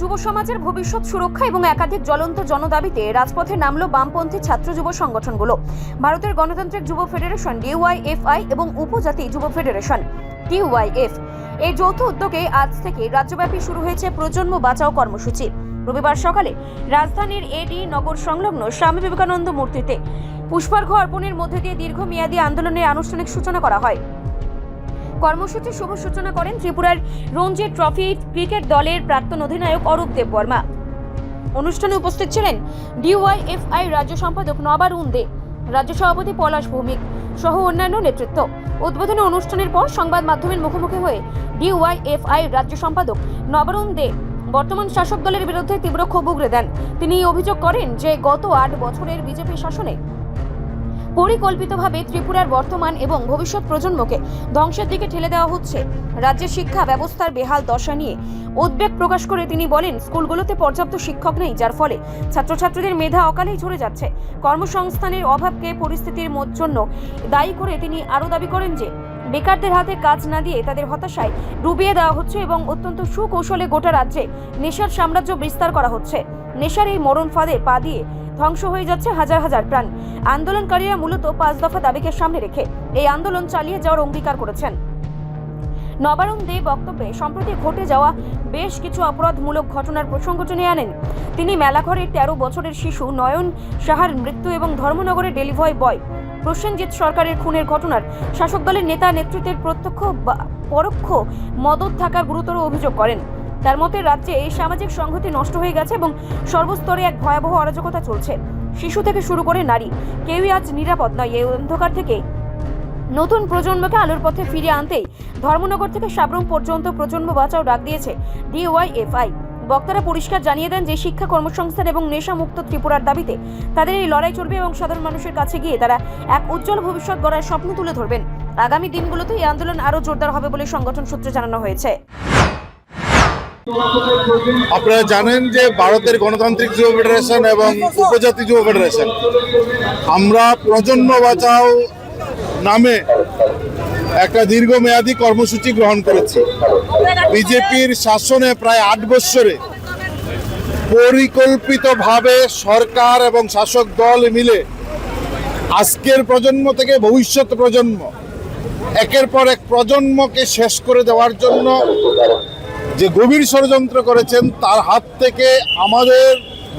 যুব সমাজের ভবিষ্যৎ সুরক্ষা এবং একাধিক জ্বলন্ত জনদাবিতে রাজপথে নামলো বামপন্থী ছাত্র যুব সংগঠনগুলো। ভারতের গণতান্ত্রিক যুব ফেডারেশন, ডিওয়াইএফআই এবং উপজাতি যুব ফেডারেশন, টিওয়াইএফ। এই যৌথ উদ্যোগে আজ থেকে রাজ্যব্যাপী শুরু হয়েছে প্রজন্ম বাঁচাও কর্মসূচি। রবিবার সকালে রাজধানীর এডি নগর সংলগ্ন স্বামী বিবেকানন্দ মূর্তিতে পুষ্পার্ঘ্য অর্পণের মধ্যে দিয়ে দীর্ঘমেয়াদী আন্দোলনের আনুষ্ঠানিক সূচনা করা হয়। কর্মসূচির শুভ সূচনা করেন ত্রিপুরার রঞ্জি ট্রফি ক্রিকেট দলের প্রাক্তন অধিনায়ক অরূপ দেববর্মা অনুষ্ঠানে উপস্থিত ছিলেন ডিওয়াইএফআই রাজ্য সম্পাদক নবারুণ দে রাজ্য সভাপতি পলাশ ভৌমিক সহ অন্যান্য নেতৃত্ব। উদ্বোধনী অনুষ্ঠানের পর সংবাদ মাধ্যমের মুখোমুখি হয়ে ডিওয়াইএফআই রাজ্য সম্পাদক নবারুণ দে বর্তমান শাসক দলের বিরুদ্ধে তীব্র ক্ষোভ উগরে দেন। তিনি অভিযোগ করেন যে গত আট বছরের বিজেপি শাসনে পরিকল্পিতভাবে ত্রিপুরার বর্তমান এবং ভবিষ্যৎ প্রজন্মকে ধ্বংসের দিকে ঠেলে দেওয়া হচ্ছে। রাজ্যের শিক্ষা ব্যবস্থার বেহাল দশা নিয়ে উদ্বেগ প্রকাশ করে তিনি বলেন, স্কুলগুলোতে পর্যাপ্ত শিক্ষক নেই, যার ফলে ছাত্রছাত্রীদের মেধা অকালেই ঝরে যাচ্ছে। কর্মসংস্থানের অভাবকে পরিস্থিতির জন্য দায়ী করে তিনি আরও দাবি করেন যে, বেকারদের হাতে কাজ না দিয়ে তাদের হতাশায় ডুবিয়ে দেওয়া হচ্ছে এবং অত্যন্ত সুকৌশলে গোটা রাজ্যে নেশার সাম্রাজ্য বিস্তার করা হচ্ছে। নেশার এই মরণ ফাঁদে পা দিয়ে ধ্বংস হয়ে যাচ্ছে হাজার হাজার প্রাণ। আন্দোলনকারীরা মূলত পাঁচ দফা দাবিকে সামনে রেখে এই আন্দোলন চালিয়ে যাওয়ার অঙ্গীকার করেছেন। নবারুণ দে বক্তব্যে, সম্প্রতি ঘটে যাওয়া বেশ কিছু অপরাধমূলক ঘটনার প্রসঙ্গ টেনে আনেন। তিনি মেলাঘরের তেরো বছরের শিশু নয়ন সাহার মৃত্যু এবং ধর্মনগরের ডেলিভারি বয় প্রসেনজিৎ সরকারের খুনের ঘটনার শাসক দলের নেতা নেতৃত্বের প্রত্যক্ষ বা পরোক্ষ মদত থাকার গুরুতর অভিযোগ করেন। তার মতে রাজ্যে এই সামাজিক সংহতি নষ্ট হয়ে গেছে এবং সর্বস্তরে এক ভয়াবহ অরাজকতা চলছে। শিশু থেকে শুরু করে নারী। কেউই আজ নিরাপদ নয়। এই অন্ধকার থেকে নতুন প্রজন্মকে আলোর পথে ফিরিয়ে আনতেই ধর্মনগর থেকে সাবরুম পর্যন্ত প্রজন্ম বাঁচাও ডাক দিয়েছে ডিওয়াইএফআই। বক্তারা পরিষ্কার জানিয়ে দেন যে শিক্ষা কর্মসংস্থান এবং নেশামুক্ত ত্রিপুরার দাবিতে তাদের এই লড়াই চলবে এবং সাধারণ মানুষের কাছে গিয়ে তারা এক উজ্জ্বল ভবিষ্যৎ গড়ার স্বপ্ন তুলে ধরবেন। আগামী দিনগুলোতে এই আন্দোলন আরও জোরদার হবে বলে সংগঠন সূত্রে জানানো হয়েছে। আপনারা জানেন যে ভারতের গণতান্ত্রিক যুব ফেডারেশন এবং উপজাতি যুব ফেডারেশন। আমরা প্রজন্ম বাঁচাও নামে একটা দীর্ঘমেয়াদী কর্মসূচি গ্রহণ করেছি। বিজেপির শাসনে প্রায় আট বৎসরে পরিকল্পিতভাবে সরকার এবং শাসক দল মিলে আজকের প্রজন্ম থেকে ভবিষ্যৎ প্রজন্ম একের পর এক প্রজন্মকে শেষ করে দেওয়ার জন্য যে গভীর ষড়যন্ত্র করেছেন, তার হাত থেকে আমাদের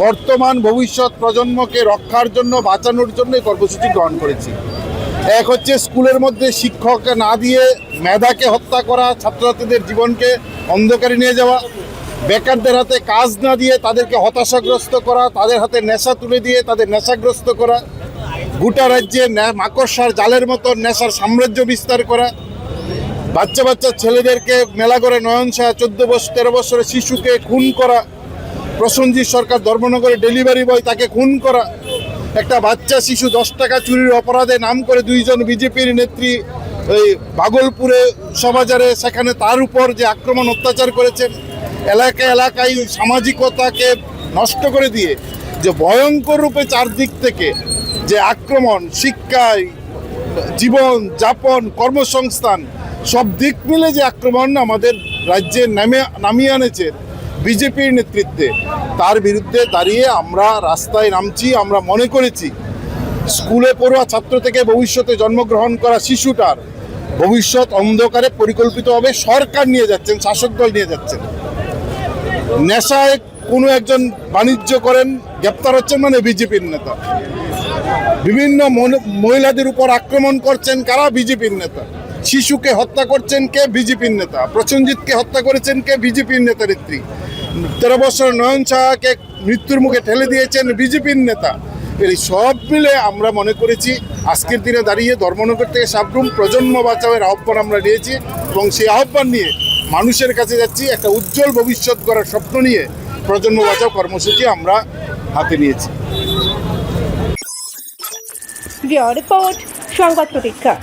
বর্তমান ভবিষ্যৎ প্রজন্মকে রক্ষার জন্য, বাঁচানোর জন্য এই কর্মসূচি গ্রহণ করেছি। এক হচ্ছে স্কুলের মধ্যে শিক্ষক না দিয়ে মেধাকে হত্যা করা, ছাত্রছাত্রীদের জীবনকে অন্ধকারে নিয়ে যাওয়া, বেকারদের হাতে কাজ না দিয়ে তাদেরকে হতাশাগ্রস্ত করা, তাদের হাতে নেশা তুলে দিয়ে তাদের নেশাগ্রস্ত করা, গোটা রাজ্যে মাকড়সার জালের মতো নেশার সাম্রাজ্য বিস্তার করা বাচ্চা বাচ্চা ছেলেদেরকে মেলা করে নয়ন শাহ, চোদ্দ বছর, তেরো বছরের শিশুকে খুন করা। প্রসঞ্জিৎ সরকার ধর্মনগরে ডেলিভারি বয় তাকে খুন করা। একটা বাচ্চা শিশু দশ টাকা চুরির অপরাধে নাম করে দুইজন বিজেপির নেত্রী ওই বাগলপুরে সবাজারে সেখানে তার উপর যে আক্রমণ অত্যাচার করেছেন এলাকা এলাকায় সামাজিকতাকে নষ্ট করে দিয়ে, যে ভয়ঙ্কর রূপে চারদিক থেকে যে আক্রমণ, শিক্ষায়, জীবন যাপন, কর্মসংস্থান সব দিক মিলে যে আক্রমণ আমাদের রাজ্যে নামে নামিয়ে আনেছে বিজেপির নেতৃত্বে, তার বিরুদ্ধে দাঁড়িয়ে আমরা রাস্তায় নামছি, আমরা মনে করেছি স্কুলে পড়ুয়া ছাত্র থেকে ভবিষ্যতে জন্মগ্রহণ করা শিশুটার ভবিষ্যৎ অন্ধকারে পরিকল্পিতভাবে সরকার নিয়ে যাচ্ছেন, শাসক দল নিয়ে যাচ্ছেন। নেশায় কোনো একজন বাণিজ্য করেন, গ্রেপ্তার হচ্ছেন মানে বিজেপির নেতা। বিভিন্ন মহিলাদের উপর আক্রমণ করছেন, কারা বিজেপির নেতা? শিশুকে হত্যা করছেন কে? বিজেপির নেতা। প্রসেনজিৎকে হত্যা করেছেন কে? বিজেপির নেতা নেত্রী তেরো বছর নয়ন সাহাকে মৃত্যুর মুখে ঠেলে দিয়েছেন বিজেপির নেতা। এই সব মিলে আমরা মনে করেছি, আজকের দিনে দাঁড়িয়ে ধর্মনগর থেকে সাবরুম প্রজন্ম বাঁচাওয়ের আহ্বান আমরা নিয়েছি এবং সেই আহ্বান নিয়ে মানুষের কাছে যাচ্ছি, একটা উজ্জ্বল ভবিষ্যৎ গড়ার স্বপ্ন নিয়ে প্রজন্ম বাঁচাও কর্মসূচি আমরা হাতে নিয়েছি। রিপোর্ট, সংবাদ প্রতীক্ষা।